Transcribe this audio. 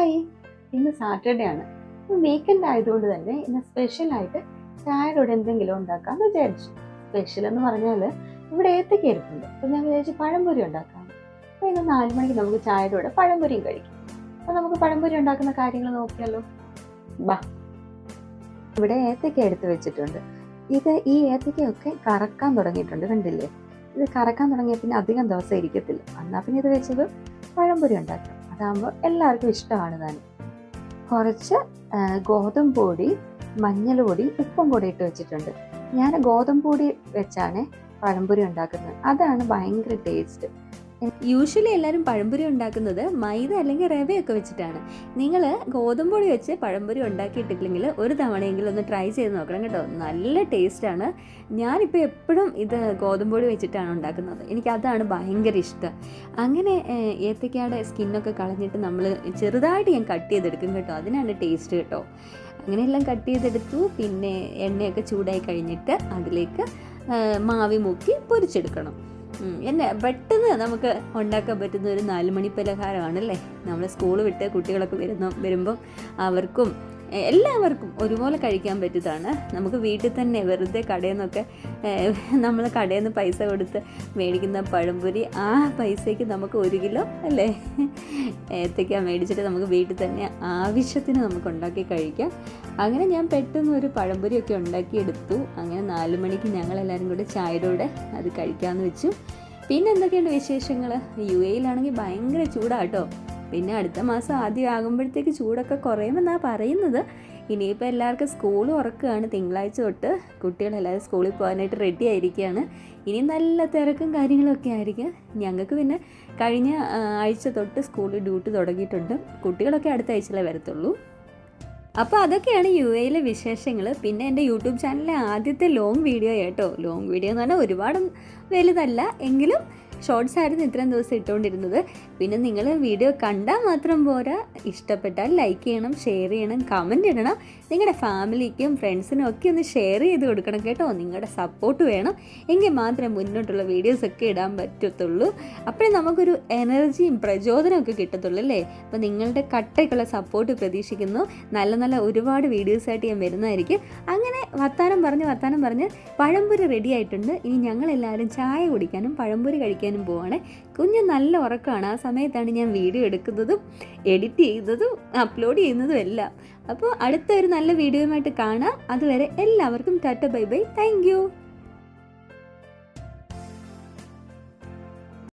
Hi. ഇന്ന് Saturday ആണ്. Weekend ആയതുകൊണ്ട് തന്നെ ഇന്ന് സ്പെഷ്യലായിട്ട് ചായയുടെ എന്തെങ്കിലും ഉണ്ടാക്കാമെന്ന് വിചാരിച്ചു. സ്പെഷ്യൽ എന്ന് പറഞ്ഞാൽ ഇവിടെ ഏത്തക്ക ഇരിപ്പുണ്ട് അപ്പോൾ ഞാൻ വിചാരിച്ചു പഴംപൊരി ഉണ്ടാക്കാം. അപ്പോൾ ഇന്ന് നാല് മണിക്ക് നമുക്ക് ചായയുടെ പഴംപൊരിയും കഴിക്കും. അപ്പോൾ നമുക്ക് പഴംപൊരി ഉണ്ടാക്കുന്ന കാര്യങ്ങൾ നോക്കിയാലോ? ബാ. ഇവിടെ ഏത്തക്ക എടുത്ത് വെച്ചിട്ടുണ്ട്. ഇത് ഈ ഏത്തക്കയൊക്കെ കറക്കാൻ തുടങ്ങിയിട്ടുണ്ട്. കണ്ടില്ലേ? ഇത് കറക്കാൻ തുടങ്ങിയ പിന്നെ അധികം ദിവസം ഇരിക്കത്തില്ല. എന്നാൽ പിന്നെ ഇത് വെച്ചത്? പഴംപൊരി ഉണ്ടാക്കാം. അതാകുമ്പോൾ എല്ലാവർക്കും ഇഷ്ടമാണ് താൻ. കുറച്ച് ഗോതമ്പ് പൊടി മഞ്ഞൾ പൊടി ഉപ്പും കൂടി ഇട്ട് വെച്ചിട്ടുണ്ട്. ഞാൻ ഗോതമ്പ് പൊടി വെച്ചാണ് പഴംപൊരി ഉണ്ടാക്കുന്നത്. അതാണ് ഭയങ്കര ടേസ്റ്റ് യൂഷ്വലി എല്ലാവരും പഴംപൊരി ഉണ്ടാക്കുന്നത് മൈദ അല്ലെങ്കിൽ റവയൊക്കെ വെച്ചിട്ടാണ്. നിങ്ങൾ ഗോതമ്പൊടി വെച്ച് പഴംപൊരി ഉണ്ടാക്കിയിട്ടില്ലെങ്കിൽ ഒരു തവണയെങ്കിലും ഒന്ന് ട്രൈ ചെയ്ത് നോക്കണം കേട്ടോ. നല്ല ടേസ്റ്റാണ് ഞാനിപ്പോൾ എപ്പോഴും ഇത് ഗോതമ്പൊടി വെച്ചിട്ടാണ് ഉണ്ടാക്കുന്നത്. എനിക്ക് അതാണ് ഭയങ്കര ഇഷ്ടം. അങ്ങനെ ഏഹ്, ഏത്തയ്ക്കയുടെ സ്കിന്നൊക്കെ കളഞ്ഞിട്ട് നമ്മൾ ചെറുതായിട്ട് ഞാൻ കട്ട് ചെയ്തെടുക്കും കേട്ടോ. അതിനാണ് ടേസ്റ്റ് കേട്ടോ. അങ്ങനെയെല്ലാം കട്ട് ചെയ്തെടുത്തു. പിന്നെ എണ്ണയൊക്കെ ചൂടായി കഴിഞ്ഞിട്ട് അതിലേക്ക് മാവി മുക്കി പൊരിച്ചെടുക്കണം. എന്നെ പെട്ടെന്ന് നമുക്ക് ഉണ്ടാക്കാൻ പറ്റുന്ന ഒരു നാലുമണി പലഹാരമാണല്ലേ? നമ്മൾ സ്കൂൾ വിട്ട് കുട്ടികളൊക്കെ വരുന്ന വരുമ്പം അവർക്കും എല്ലാവർക്കും ഒരുപോലെ കഴിക്കാൻ പറ്റിയതാണ്. നമുക്ക് വീട്ടിൽ തന്നെ വെറുതെ കടയിൽ നിന്നൊക്കെ നമ്മൾ കടയിൽ നിന്ന് പൈസ കൊടുത്ത് മേടിക്കുന്ന പഴംപൊരി ആ പൈസയ്ക്ക് നമുക്ക് ഒരു കിലോ അല്ലേ? ഏത്തയ്ക്ക മേടിച്ചിട്ട് നമുക്ക് വീട്ടിൽ തന്നെ ആവശ്യത്തിന് നമുക്ക് ഉണ്ടാക്കി കഴിക്കാം. അങ്ങനെ ഞാൻ പെട്ടെന്ന് ഒരു പഴംപൊരിയൊക്കെ ഉണ്ടാക്കിയെടുത്തു. അങ്ങനെ നാല് മണിക്ക് ഞങ്ങളെല്ലാവരും കൂടെ ചായയുടെ അത് കഴിക്കാമെന്ന് വെച്ചു. പിന്നെ എന്തൊക്കെയുണ്ട് വിശേഷങ്ങൾ യു എയിലാണെങ്കിൽ ഭയങ്കര ചൂടാട്ടോ പിന്നെ അടുത്ത മാസം ആദ്യം ആകുമ്പോഴത്തേക്ക് ചൂടൊക്കെ കുറയുമെന്നാണ് പറയുന്നത്. ഇനിയിപ്പോൾ എല്ലാവർക്കും സ്കൂൾ ഉറക്കുകയാണ് തിങ്കളാഴ്ച തൊട്ട് കുട്ടികളെല്ലാവരും സ്കൂളിൽ പോകാനായിട്ട് റെഡി ആയിരിക്കുകയാണ്. ഇനി നല്ല തിരക്കും കാര്യങ്ങളൊക്കെ ആയിരിക്കും. ഞങ്ങൾക്ക് പിന്നെ കഴിഞ്ഞ ആഴ്ച തൊട്ട് സ്കൂളിൽ ഡ്യൂട്ടി തുടങ്ങിയിട്ടുണ്ട്. കുട്ടികളൊക്കെ അടുത്ത ആഴ്ചയിലേ വരത്തുള്ളൂ. അപ്പോൾ അതൊക്കെയാണ് യു എയിലെ വിശേഷങ്ങൾ. പിന്നെ എന്റെ യൂട്യൂബ് ചാനലിലെ ആദ്യത്തെ ലോങ് വീഡിയോ കേട്ടോ. ലോങ് വീഡിയോ എന്ന് പറഞ്ഞാൽ ഒരുപാട് വലുതല്ല. എങ്കിലും ഷോർട്സ് ആയിരുന്നു ഇത്രയും ദിവസം ഇട്ടുകൊണ്ടിരുന്നത്. പിന്നെ നിങ്ങൾ വീഡിയോ കണ്ടാൽ മാത്രം പോരാ. ഇഷ്ടപ്പെട്ടാൽ ലൈക്ക് ചെയ്യണം ഷെയർ ചെയ്യണം കമന്റ് ഇടണം. നിങ്ങളുടെ ഫാമിലിക്കും ഫ്രണ്ട്സിനും ഒക്കെ ഒന്ന് ഷെയർ ചെയ്ത് കൊടുക്കണം കേട്ടോ. നിങ്ങളുടെ സപ്പോർട്ട് വേണം. എങ്കിൽ മാത്രമേ മുന്നോട്ടുള്ള വീഡിയോസൊക്കെ ഇടാൻ പറ്റത്തുള്ളൂ. അപ്പോഴേ നമുക്കൊരു എനർജിയും പ്രചോദനവും ഒക്കെ കിട്ടത്തുള്ളൂ അല്ലേ? അപ്പോൾ നിങ്ങളുടെ കട്ടയ്ക്കുള്ള സപ്പോർട്ട് പ്രതീക്ഷിക്കുന്നു. നല്ല നല്ല ഒരുപാട് വീഡിയോസായിട്ട് ഞാൻ വരുന്നതായിരിക്കും. അങ്ങനെ വർത്താനം പറഞ്ഞ് വർത്താനം പറഞ്ഞ് പഴംപൊരി റെഡി ആയിട്ടുണ്ട്. ഇനി ഞങ്ങളെല്ലാവരും ചായ കുടിക്കാനും പഴംപൊരി കഴിക്കാനും പോവാണ്. കുഞ്ഞ് നല്ല ഉറക്കമാണ്. ആ സമയത്താണ് ഞാൻ വീഡിയോ എടുക്കുന്നതും എഡിറ്റ് ചെയ്യുന്നതും അപ്ലോഡ് ചെയ്യുന്നതും എല്ലാം. അപ്പോൾ അടുത്ത ഒരു നല്ല വീഡിയോയുമായിട്ട് കാണാം. അതുവരെ എല്ലാവർക്കും ടാറ്റ ബൈ ബൈ. താങ്ക്